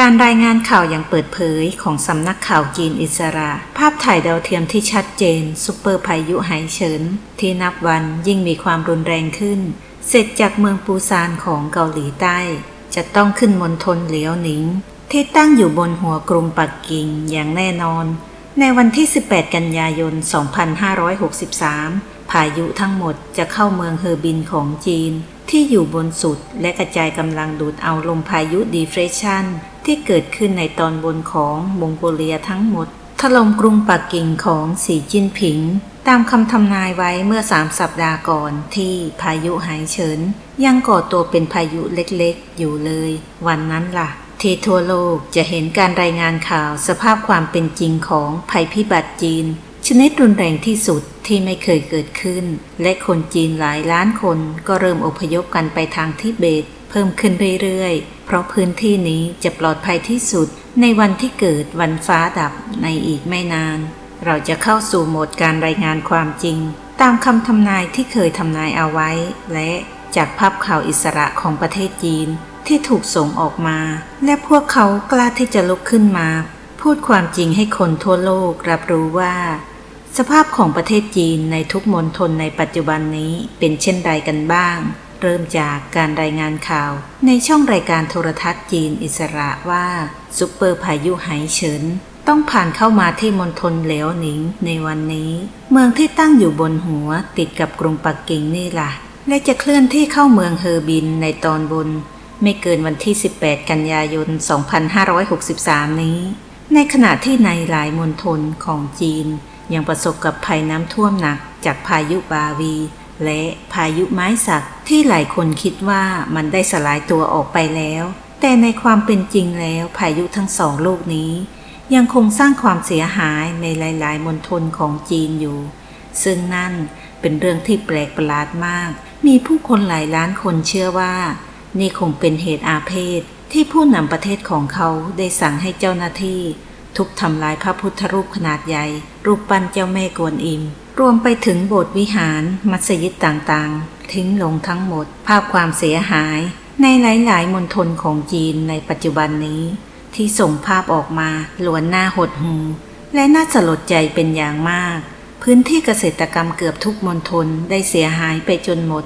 การรายงานข่าวอย่างเปิดเผยของสำนักข่าวจีนอิสระ ภาพถ่ายดาวเทียมที่ชัดเจนซุปเปอร์พายุไหเฉิน ที่นับวันยิ่งมีความรุนแรงขึ้น เสร็จจากเมืองปูซานของเกาหลีใต้ จะต้องขึ้นมณฑลเหลียวหนิง ที่ตั้งอยู่บนหัวกรุงปักกิ่งอย่างแน่นอน ในวันที่ 18 กันยายน 2563 พายุทั้งหมดจะเข้าเมืองเฮอร์บินของจีนที่อยู่บนสุดและกระจายกำลังดูดเอาลมพายุดีเฟรชัน ที่เกิดขึ้นในตอนบนของมองโกเลียทั้งหมด ถล่มกรุงปักกิ่งของสีจิ้นผิง ตามคำทำนายไว้เมื่อสามสัปดาห์ก่อนที่พายุหายเฉิน ยังก่อตัวเป็นพายุเล็กๆ อยู่เลย วันนั้นล่ะ ที่ทั่วโลกจะเห็นการรายงานข่าวสภาพความเป็นจริงของภัยพิบัติจีน ชนิดรุนแรงที่สุดที่ไม่เคยเกิดขึ้น และคนจีนหลายล้านคนก็เริ่มอพยพกันไปทางทิเบต พิ่มขึ้นเรื่อยๆ เพราะพื้นที่นี้จะปลอดภัยที่สุด ในวันที่เกิดวันฟ้าดับในอีกไม่นาน เราจะเข้าสู่โหมดการรายงานความจริง ตามคำทำนายที่เคยทำนายเอาไว้ และจากภาพข่าวอิสระของประเทศจีนที่ถูกส่งออกมา และพวกเขากล้าที่จะลุกขึ้นมา พูดความจริงให้คนทั่วโลกรับรู้ว่า สภาพของประเทศจีนในทุกมณฑลในปัจจุบันนี้เป็นเช่นใดกันบ้าง เริ่มจากการรายงานข่าว ในช่องรายการโทรทัศน์จีนอิสระว่าซุปเปอร์พายุไหเฉินต้องผ่านเข้ามาที่มณฑลเหลวหนิงในวันนี้ เมืองที่ตั้งอยู่บนหัวติดกับกรุงปักกิ่งนี่ล่ะ และจะเคลื่อนที่เข้าเมืองเฮอร์บินในตอนบน ไม่เกินวันที่ 18 กันยายน 2563 นี้ ในขณะที่ในหลายมณฑลของจีน ยังประสบกับภัยน้ำท่วมหนักจากพายุบาวี และพายุไม้สักที่หลายคนคิดว่ามันได้สลายตัวออกไปแล้ว แต่ในความเป็นจริงแล้วพายุทั้งสองลูกนี้ ยังคงสร้างความเสียหายในหลายๆมณฑลของจีนอยู่ ซึ่งนั่นเป็นเรื่องที่แปลกประหลาดมาก มีผู้คนหลายล้านคนเชื่อว่า นี่คงเป็นเหตุอาเพศที่ผู้นำประเทศของเขาได้สั่งให้เจ้าหน้าที่ ทุบทำลายพระพุทธรูปขนาดใหญ่ รูปปั้นเจ้าแม่กวนอิม รวมไปถึงโบสถ์วิหาร มัสยิดต่างๆ ทิ้งลงทั้งหมด ภาพความเสียหาย ในหลายๆมณฑลของจีนในปัจจุบันนี้ ที่ส่งภาพออกมาล้วนหน้าหดหูและน่าสลดใจเป็นอย่างมาก พื้นที่เกษตรกรรมเกือบทุกมณฑลได้เสียหายไปจนหมด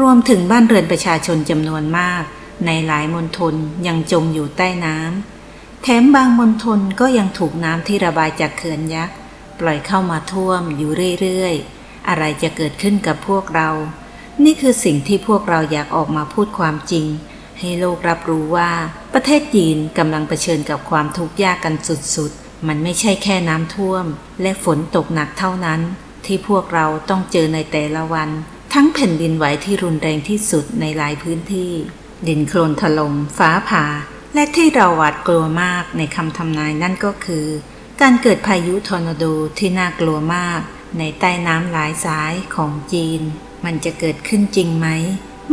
รวมถึงบ้านเรือนประชาชนจำนวนมาก ในหลายมณฑลยังจมอยู่ใต้น้ำแถมบางมณฑลก็ยังถูกน้ำที่ระบายจากเขื่อนยักษ์ ปล่อยเข้ามาท่วมอยู่เรื่อยๆ อะไรจะเกิดขึ้นกับพวกเรา นี่คือสิ่งที่พวกเราอยากออกมาพูดความจริง ให้โลกรับรู้ว่า ประเทศจีนกำลังเผชิญกับความทุกข์ยากกันสุดๆ มันไม่ใช่แค่น้ำท่วม และฝนตกหนักเท่านั้น ที่พวกเราต้องเจอในแต่ละวัน ทั้งแผ่นดินไหวที่รุนแรงที่สุดในหลายพื้นที่ ดินโคลนถล่มฟ้าผ่าและที่เราหวาดกลัวมากในคำทำนายนั่นก็คือ การเกิดพายุทอร์นาโดที่น่ากลัวมาก ในใต้น้ำหลายสายของจีน มันจะเกิดขึ้นจริงไหม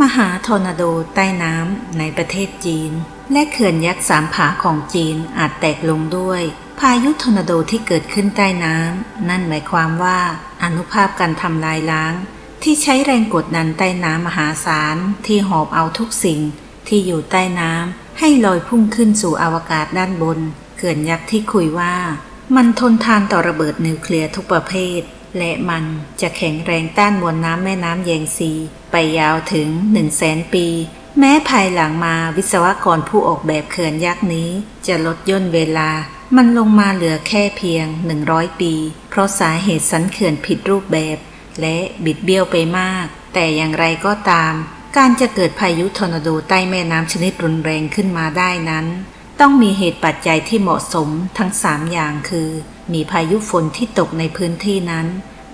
มหาทอร์นาโดใต้น้ำในประเทศจีน และเขื่อนยักษ์สามผาของจีนอาจแตกลงด้วย พายุทอร์นาโดที่เกิดขึ้นใต้น้ำนั่นหมายความว่าอนุภาพการทำลายล้าง ที่ใช้แรงกดดันใต้น้ำมหาศาลที่หอบเอาทุกสิ่ง ที่อยู่ใต้น้ำให้ลอยพุ่งขึ้นสู่อวกาศด้านบน เขื่อนยักษ์ที่คุยว่า มันทนทานต่อระเบิดนิวเคลียร์ทุกประเภท และมันจะแข็งแรงต้านมวลน้ำแม่น้ำแยงซี ไปยาวถึง 1 0 0 0 0แสนปี แม้ภายหลังมาวิศวกรผู้ออกแบบเขื่อนยักษ์นี้ จะลดย่นเวลา มันลงมาเหลือแค่เพียง 100 ปี เพราะสาเหตุสันเขื่อนผิดรูปแบบ และบิดเบี้ยวไปมาก แต่อย่างไรก็ตาม การจะเกิดพายุทอร์นาโดใต้แม่น้ำชนิดรุนแรงขึ้นมาได้นั้น ต้องมีเหตุปัจจัยที่เหมาะสมทั้งสามอย่างคือ มีพายุฝนที่ตกในพื้นที่นั้น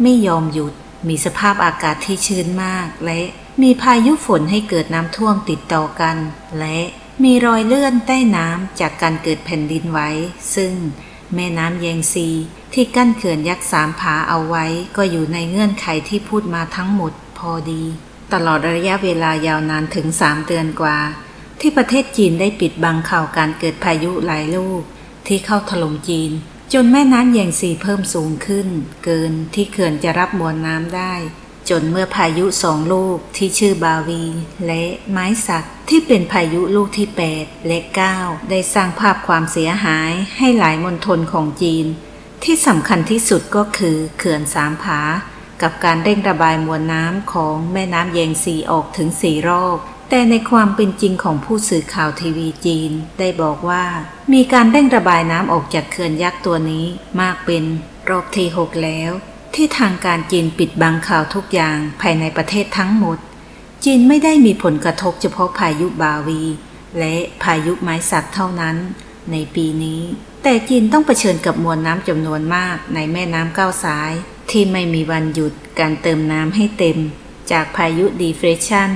ไม่ยอมหยุด มีสภาพอากาศที่ชื้นมาก และมีพายุฝนให้เกิดน้ำท่วมติดต่อกัน และมีรอยเลื่อนใต้น้ำจากการเกิดแผ่นดินไหวซึ่งแม่น้ำแยงซีที่กั้นเขื่อนยักษ์สามผาเอาไว้ ก็อยู่ในเงื่อนไขที่พูดมาทั้งหมดพอดี ตลอดระยะเวลายาวนานถึงสามเดือนกว่า ที่ประเทศจีนได้ปิดบังข่าวการเกิดพายุหลายลูก ที่เข้าถล่มจีน จนแม่น้ำแยงซีเพิ่มสูงขึ้น เกินที่เขื่อนจะรับมวลน้ำได้ จนเมื่อพายุสองลูกที่ชื่อบาวี และไม้สักที่เป็นพายุลูกที่ 8 และ 9 ได้สร้างภาพความเสียหายให้หลายมณฑลของจีน ที่สำคัญที่สุดก็คือเขื่อนสามผากับการเร่งระบายมวลน้ำของแม่น้ำแยงซีออกถึงสี่รอบ แต่ในความเป็นจริงของผู้สื่อข่าวทีวีจีน ได้บอกว่า มีการเร่งระบายน้ำออกจากเขื่อนยักษ์ตัวนี้มากเป็นรอบที่หกแล้ว ที่ทางการจีนปิดบังข่าวทุกอย่างภายในประเทศทั้งหมด จีนไม่ได้มีผลกระทบเฉพาะพายุบาวี และพายุไม้สักเท่านั้น ในปีนี้ แต่จีนต้องเผชิญกับมวลน้ำจำนวนมากในแม่น้ำเก้าสาย ที่ไม่มีวันหยุดการเติมน้ำให้เต็ม จากพายุดีเฟรชัน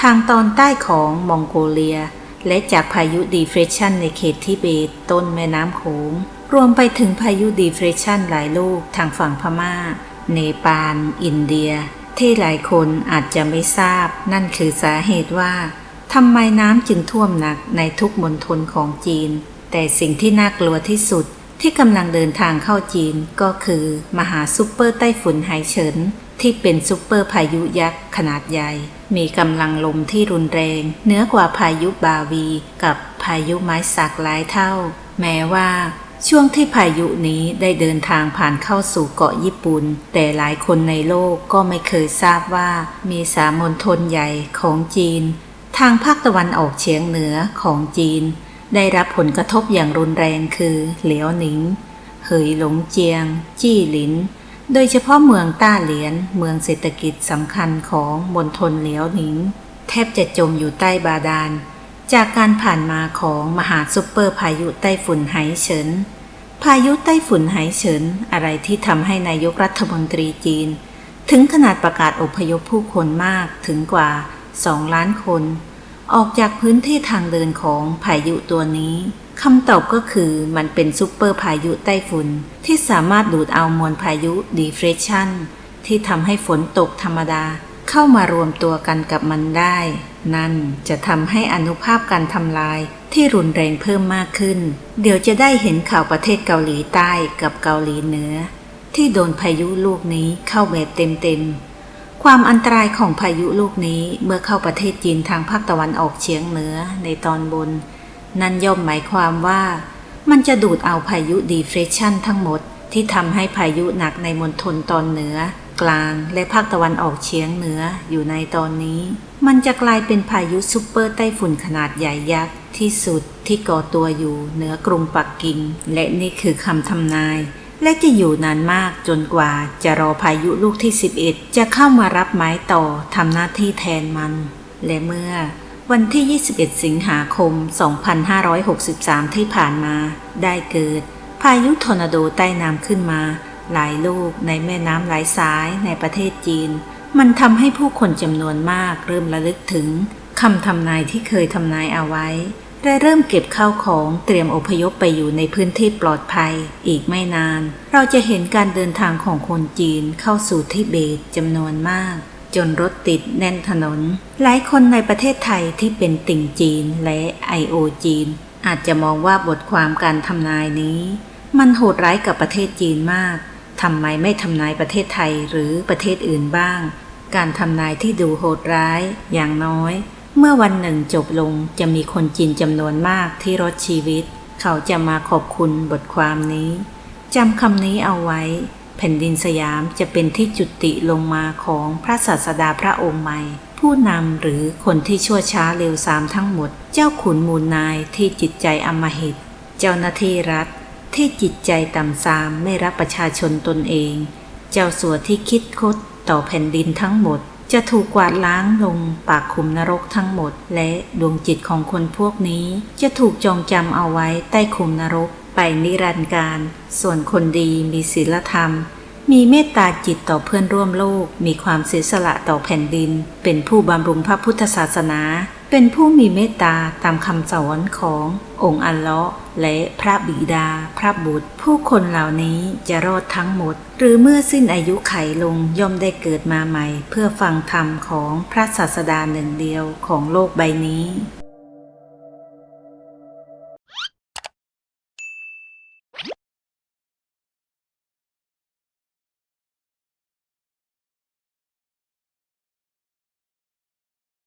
ทางตอนใต้ของมองโกเลีย และจากพายุดีเฟรชันในเขตทิเบต ต้นแม่น้ำโขง รวมไปถึงพายุดีเฟรชันหลายลูกทางฝั่งพม่า เนปาล อินเดีย ที่หลายคนอาจจะไม่ทราบ นั่นคือสาเหตุว่าทำไมน้ำจึงท่วมหนักในทุกมณฑลของจีน แต่สิ่งที่น่ากลัวที่สุดที่กำลังเดินทางเข้าจีนก็คือ มหาซุปเปอร์ไต้ฝุ่นไหเฉิน ที่เป็นซุปเปอร์พายุยักษ์ขนาดใหญ่ มีกำลังลมที่รุนแรงเหนือกว่าพายุบาวีกับพายุไม้สักหลายเท่า แม้ว่าช่วงที่พายุนี้ได้เดินทางผ่านเข้าสู่เกาะญี่ปุ่น แต่หลายคนในโลกก็ไม่เคยทราบว่ามีสามณฑลใหญ่ของจีน ทางภาคตะวันออกเฉียงเหนือของจีน ได้รับผลกระทบอย่างรุนแรงคือ เหลียวหนิง เหยหลงเจียง จี้หลิน โดยเฉพาะเมืองต้าเหลียน เมืองเศรษฐกิจสำคัญของมณฑลเหลียวหนิง แทบจะจมอยู่ใต้บาดาล จากการผ่านมาของมหาซุปเปอร์พายุไต้ฝุ่นไหเฉิน พายุไต้ฝุ่นไหเฉิน อะไรที่ทำให้นายกรัฐมนตรีจีน ถึงขนาดประกาศอพยพผู้คนมากถึงกว่า 2 ล้านคน ออกจากพื้นที่ทางเดินของพายุตัวนี้ คำตอบก็คือมันเป็นซุปเปอร์พายุไต้ฝุ่นที่สามารถดูดเอามวลพายุดีเฟรชันที่ทำให้ฝนตกธรรมดา เข้ามารวมตัวกันกับมันได้ นั่นจะทำให้อนุภาพการทำลายที่รุนแรงเพิ่มมากขึ้น เดี๋ยวจะได้เห็นข่าวประเทศเกาหลีใต้กับเกาหลีเหนือ ที่โดนพายุลูกนี้เข้าแบบเต็มๆ ความอันตรายของพายุลูกนี้เมื่อเข้าประเทศจีนทางภาคตะวันออกเฉียงเหนือในตอนบน นั่นย่อมหมายความว่า มันจะดูดเอาพายุดีเฟรชันทั้งหมดที่ทำให้พายุหนักในมณฑลตอนเหนือ กลางและภาคตะวันออกเฉียงเหนืออยู่ในตอนนี้ มันจะกลายเป็นพายุซุปเปอร์ไต้ฝุ่นขนาดใหญ่ยักษ์ที่สุดที่ก่อตัวอยู่เหนือกรุงปักกิ่งและนี่คือคำทำนาย และจะอยู่นานมากจนกว่าจะรอพายุลูกที่ 11 จะเข้ามารับไม้ต่อทำหน้าที่แทนมัน และเมื่อ วันที่ 21 สิงหาคม 2563 ที่ผ่านมา ได้เกิด พายุทอร์นาโดใต้น้ำขึ้นมา หลายลูกในแม่น้ำหลายสายในประเทศจีน มันทำให้ผู้คนจำนวนมากเริ่มระลึกถึงคำทำนายที่เคยทำนายเอาไว้และเริ่มเก็บข้าวของเตรียมอพยพไปอยู่ในพื้นที่ปลอดภัย อีกไม่นาน เราจะเห็นการเดินทางของคนจีนเข้าสู่ทิเบตจำนวนมาก จนรถติดแน่นถนน หลายคนในประเทศไทยที่เป็นติ่งจีนและไอโอจีน อาจจะมองว่าบทความการทำนายนี้ มันโหดร้ายกับประเทศจีนมากทำไมไม่ทำนายประเทศไทยหรือประเทศอื่นบ้าง การทำนายที่ดูโหดร้ายอย่างน้อย เมื่อวันหนึ่งจบลงจะมีคนจีนจำนวนมากที่รอดชีวิต เขาจะมาขอบคุณบทความนี้จำคำนี้เอาไว้ แผ่นดินสยามจะเป็นที่จุติลงมาของพระศาสดาพระองค์ใหม่ ผู้นำหรือคนที่ชั่วช้าเร็วสามทั้งหมด เจ้าขุนมูลนายที่จิตใจอมหิต เจ้าหน้าที่รัฐที่จิตใจต่ำทรามไม่รักประชาชนตนเอง เจ้าสัวที่คิดคดต่อแผ่นดินทั้งหมด จะถูกกวาดล้างลงปากขุมนรกทั้งหมด และดวงจิตของคนพวกนี้จะถูกจองจำเอาไว้ใต้ขุมนรก ไปนิรันดร์การ ส่วนคนดีมีศีลธรรม มีเมตตาจิตต่อเพื่อนร่วมโลก มีความเสียสละต่อแผ่นดิน เป็นผู้บำรุงพระพุทธศาสนา เป็นผู้มีเมตตาตามคำสอนขององค์อัลเลาะห์และพระบิดา พระบุตร ผู้คนเหล่านี้จะรอดทั้งหมด หรือเมื่อสิ้นอายุไขลงย่อมได้เกิดมาใหม่ เพื่อฟังธรรมของพระศาสดาหนึ่งเดียวของโลกใบนี้